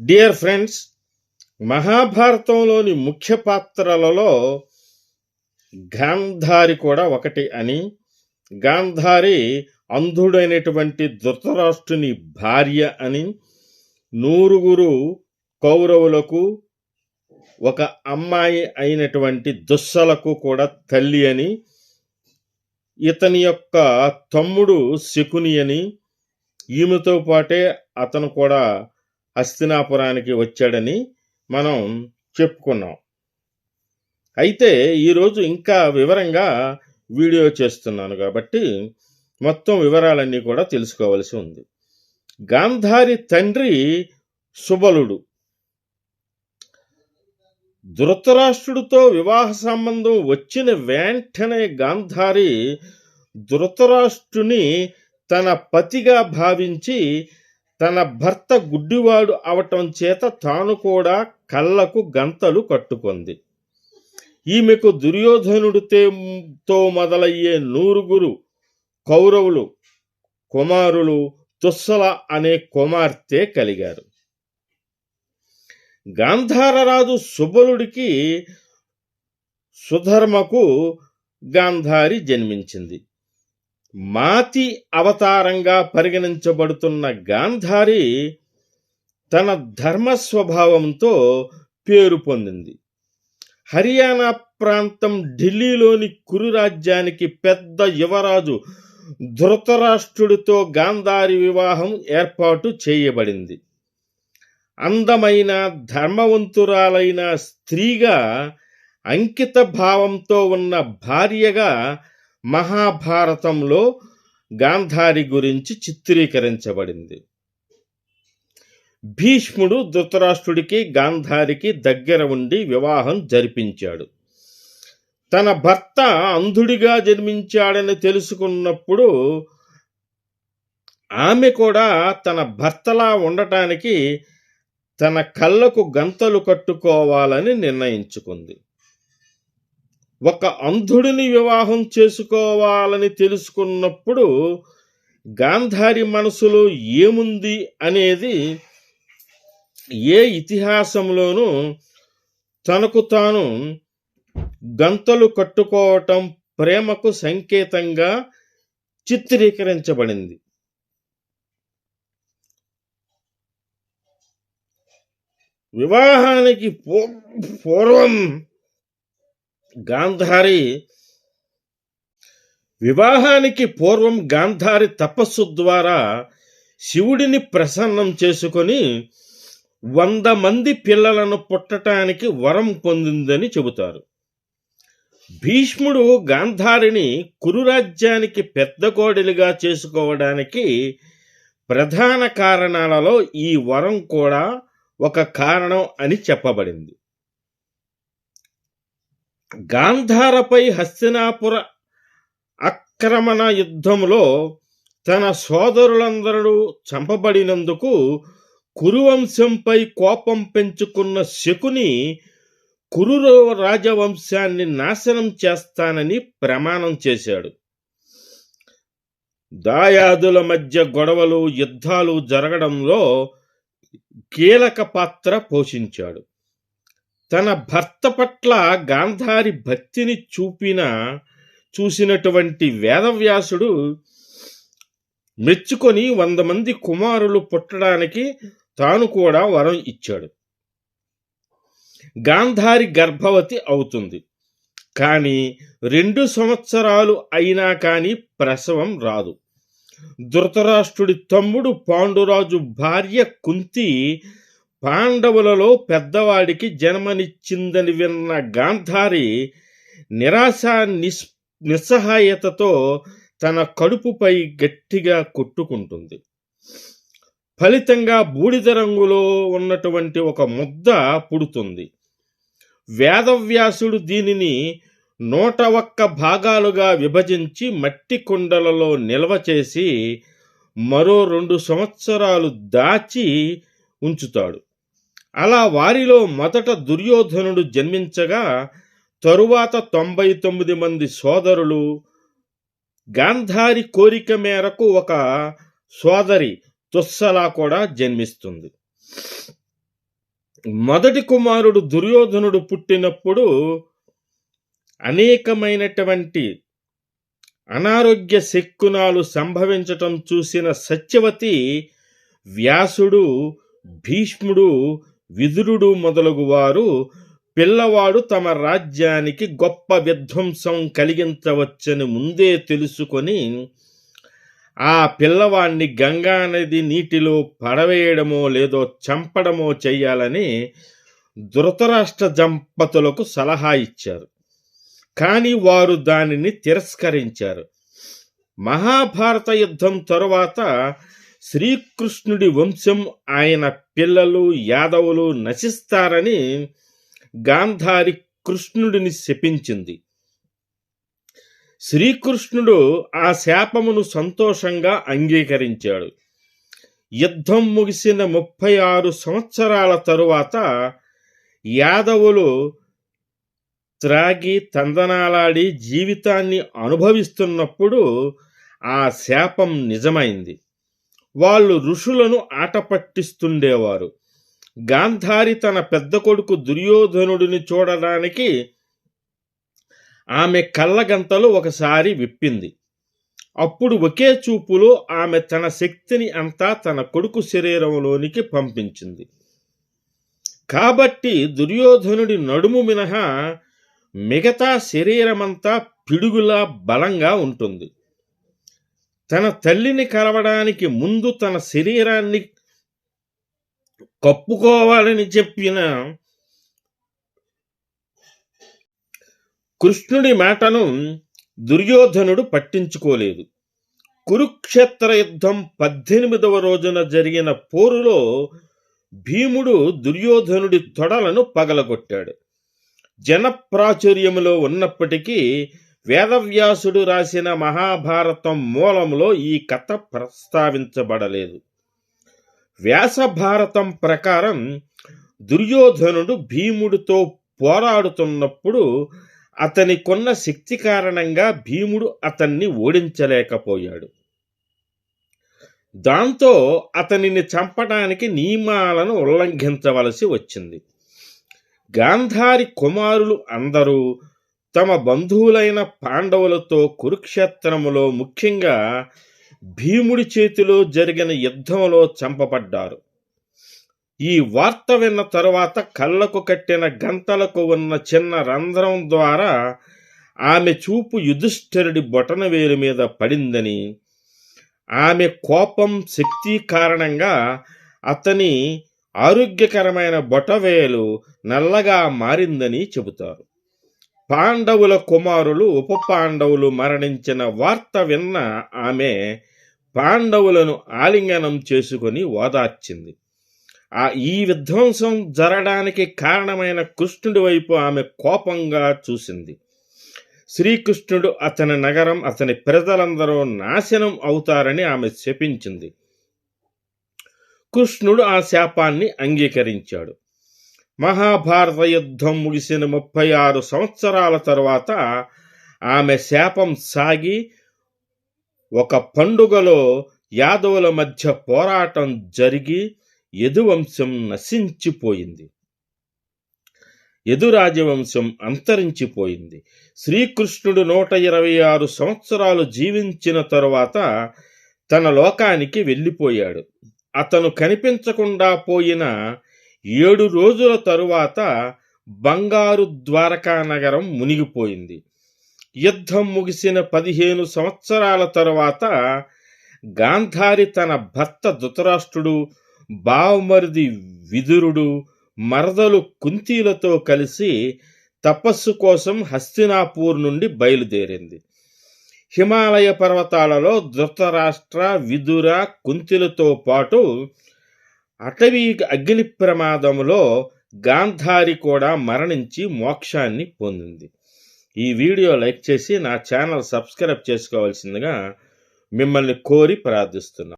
Dear friends మహాభారతంలోని ముఖ్య పాత్రలలో గాంధారి కూడా ఒకటి అని. గాంధారి అంధుడైనటువంటి ధృతరాష్ట్రుని భార్య అని. నూరుగురు కౌరవులకు ఒక అమ్మాయి అయినటువంటి దుస్సలకు కూడా తల్లి అని. ఇతని యొక్క తమ్ముడు శకుని అని. ఈమెతో పాటే అతను కూడా హస్తినాపురానికి వచ్చాడని మనం చెప్పుకున్నాం. అయితే ఈరోజు ఇంకా వివరంగా వీడియో చేస్తున్నాను కాబట్టి మొత్తం వివరాలన్నీ కూడా తెలుసుకోవలసి ఉంది. గాంధారి తండ్రి సుబలుడు. ధృతరాష్ట్రుడితో వివాహ సంబంధం వచ్చిన వెంటనే గాంధారి ధృతరాష్ట్రుని తన పతిగా భావించి తన భర్త గుడ్డివాడు అవటం చేత తాను కూడా కళ్ళకు గంతలు కట్టుకుంది. ఈమెకు దుర్యోధనుడితో మొదలయ్యే నూరుగురు కౌరవులు కుమారులు తుస్సల అనే కుమార్తె కలిగారు. గాంధారరాజు సుబలుడికి సుధర్మకు గాంధారి జన్మించింది. మాతి అవతారంగా పరిగణించబడుతున్న గాంధారి తన ధర్మ స్వభావంతో పేరు పొందింది. హర్యానా ప్రాంతం ఢిల్లీలోని కురు రాజ్యానికి పెద్ద యువరాజు ధృతరాష్ట్రుడితో గాంధారి వివాహం ఏర్పాటు చేయబడింది. అందమైన ధర్మవంతురాలైన స్త్రీగా అంకిత భావంతో ఉన్న భార్యగా మహాభారతంలో గాంధారి గురించి చిత్రీకరించబడింది. భీష్ముడు ధృతరాష్ట్రుడికి గాంధారికి దగ్గర ఉండి వివాహం జరిపించాడు. తన భర్త అంధుడిగా జన్మించాడని తెలుసుకున్నప్పుడు ఆమె కూడా తన భర్తలా ఉండటానికి తన కళ్ళకు గంతలు కట్టుకోవాలని నిర్ణయించుకుంది. ఒక అంధుడిని వివాహం చేసుకోవాలని తెలుసుకున్నప్పుడు గాంధారి మనసులో ఏముంది అనేది ఏ ఇతిహాసంలోనూ తనకు తాను గంతలు కట్టుకోవటం ప్రేమకు సంకేతంగా చిత్రీకరించబడింది. వివాహానికి పూ- పూర్వం గాంధారి వివాహానికి పూర్వం గాంధారి తపస్సు ద్వారా శివుడిని ప్రసన్నం చేసుకొని వంద మంది పిల్లలను పుట్టటానికి వరం పొందిందని చెబుతారు. భీష్ముడు గాంధారిని కురురాజ్యానికి పెద్ద కోడలిగా చేసుకోవడానికి ప్రధాన కారణాలలో ఈ వరం కూడా ఒక కారణం అని చెప్పబడింది. గాంధారపై హస్తినాపుర ఆక్రమణ యుద్ధంలో తన సోదరులందరూ చంపబడినందుకు కురువంశంపై కోపం పెంచుకున్న శకుని కురు రాజవంశాన్ని నాశనం చేస్తానని ప్రమాణం చేశాడు. దాయాదుల మధ్య గొడవలు యుద్ధాలు జరగడంలో కీలక పాత్ర పోషించాడు. తన భర్త పట్ల గాంధారి భక్తిని చూపిన చూసినటువంటి వేదవ్యాసుడు మెచ్చుకొని వంద మంది కుమారులు పుట్టడానికి తాను కూడా వరం ఇచ్చాడు. గాంధారి గర్భవతి అవుతుంది. కానీ రెండు సంవత్సరాలు అయినా కానీ ప్రసవం రాదు. ధృతరాష్ట్రుడి తమ్ముడు పాండురాజు భార్య కుంతి పాండవులలో పెద్దవాడికి జన్మనిచ్చిందని విన్న గాంధారి నిరాశ నిస్ నిస్సహాయతతో తన కడుపుపై గట్టిగా కొట్టుకుంటుంది. ఫలితంగా బూడిద రంగులో ఉన్నటువంటి ఒక ముద్ద పుడుతుంది. వేదవ్యాసుడు దీనిని నూట ఒక్క భాగాలుగా విభజించి మట్టి కుండలలో నిల్వ చేసి మరో రెండు సంవత్సరాలు దాచి ఉంచుతాడు. అలా వారిలో మొదట దుర్యోధనుడు జన్మించగా తరువాత తొంభై తొమ్మిది మంది సోదరులు గాంధారి కోరిక మేరకు ఒక సోదరి తుస్సలా కూడా జన్మిస్తుంది. మొదటి కుమారుడు దుర్యోధనుడు పుట్టినప్పుడు అనేకమైనటువంటి అనారోగ్య శక్కునాలు సంభవించటం చూసిన సత్యవతి వ్యాసుడు భీష్ముడు విదురుడు మొదలగు వారు పిల్లవాడు తమ రాజ్యానికి గొప్ప విధ్వంసం కలిగించవచ్చని ముందే తెలుసుకొని ఆ పిల్లవాణ్ణి గంగానది నీటిలో పడవేయడమో లేదో చంపడమో చెయ్యాలని ధృతరాష్ట్ర దంపతులకు సలహా ఇచ్చారు. కానీ వారు దానిని తిరస్కరించారు. మహాభారత యుద్ధం తరువాత శ్రీకృష్ణుడి వంశం ఆయన పిల్లలు యాదవులు నశిస్తారని గాంధారి కృష్ణుడిని శపించింది. శ్రీకృష్ణుడు ఆ శాపమును సంతోషంగా అంగీకరించాడు. యుద్ధం ముగిసిన ముప్పై ఆరు సంవత్సరాల తరువాత యాదవులు త్రాగి తందనాలాడి జీవితాన్ని అనుభవిస్తున్నప్పుడు ఆ శాపం నిజమైంది. వాళ్ళు ఋషులను ఆట పట్టిస్తుండేవారు. గాంధారి తన పెద్ద కొడుకు దుర్యోధనుడిని చూడడానికి ఆమె కళ్ళగంతలు ఒకసారి విప్పింది. అప్పుడు ఒకే చూపులో ఆమె తన శక్తిని అంతా తన కొడుకు శరీరంలోనికి పంపించింది. కాబట్టి దుర్యోధనుడి నడుము మినహా మిగతా శరీరమంతా పిడుగులా బలంగా ఉంటుంది. తన తల్లిని కలవడానికి ముందు తన శరీరాన్ని కప్పుకోవాలని చెప్పిన కృష్ణుడి మాటను దుర్యోధనుడు పట్టించుకోలేదు. కురుక్షేత్ర యుద్ధం పద్దెనిమిదవ రోజున జరిగిన పోరులో భీముడు దుర్యోధనుడి తొడలను పగలగొట్టాడు. జనప్రాచుర్యములో ఉన్నప్పటికీ వేదవ్యాసుడు రాసిన మహాభారతం మూలంలో ఈ కథ ప్రస్తావించబడలేదు. వ్యాస భారతం ప్రకారం దుర్యోధనుడు భీముడితో పోరాడుతున్నప్పుడు అతని కొన్న శక్తి కారణంగా భీముడు అతన్ని ఓడించలేకపోయాడు. దాంతో అతనిని చంపడానికి నియమాలను ఉల్లంఘించవలసి వచ్చింది. గాంధారి కుమారులు అందరూ తమ బంధువులైన పాండవులతో కురుక్షేత్రములో ముఖ్యంగా భీముడి చేతిలో జరిగిన యుద్ధంలో చంపబడ్డారు. ఈ వార్త విన్న తరువాత కళ్ళకు కట్టిన గంతలకు ఉన్న చిన్న రంధ్రం ద్వారా ఆమె చూపు యుధిష్ఠిరుడి బొటనవేలు మీద పడిందని ఆమె కోపం శక్తి కారణంగా అతని ఆరోగ్యకరమైన బొటవేలు నల్లగా మారిందని చెబుతారు. పాండవుల కుమారులు ఉప పాండవులు మరణించిన వార్త విన్న ఆమె పాండవులను ఆలింగనం చేసుకొని ఓదార్చింది. ఆ ఈ విధ్వంసం జరగడానికి కారణమైన కృష్ణుడి వైపు ఆమె కోపంగా చూసింది. శ్రీకృష్ణుడు అతని నగరం అతని ప్రజలందరూ నాశనం అవుతారని ఆమె శపించింది. కృష్ణుడు ఆ శాపాన్ని అంగీకరించాడు. మహాభారత యుద్ధం ముగిసిన ముప్పై ఆరు సంవత్సరాల తరువాత ఆమె శాపం సాగి ఒక పండుగలో యాదవుల మధ్య పోరాటం జరిగి యదువంశం నశించిపోయింది. యదురాజవంశం అంతరించిపోయింది. శ్రీకృష్ణుడు నూట ఇరవై ఆరు సంవత్సరాలు జీవించిన తరువాత తన లోకానికి వెళ్ళిపోయాడు. అతను కనిపించకుండా పోయిన ఏడు రోజుల తరువాత బంగారు ద్వారకా నగరం మునిగిపోయింది. యుద్ధం ముగిసిన పదిహేను సంవత్సరాల తరువాత గాంధారి తన భర్త ధృతరాష్ట్రుడు బావమరిది విదురుడు మరదలు కుంతీలతో కలిసి తపస్సు కోసం హస్తినాపూర్ నుండి బయలుదేరింది. హిమాలయ పర్వతాలలో ధృతరాష్ట్ర విదుర కుంతిలతో పాటు అటవీ అగ్ని ప్రమాదంలో గాంధారి కూడా మరణించి మోక్షాన్ని పొందింది. ఈ వీడియో లైక్ చేసి నా ఛానల్ సబ్స్క్రైబ్ చేసుకోవాల్సిందిగా మిమ్మల్ని కోరి ప్రార్థిస్తున్నాను.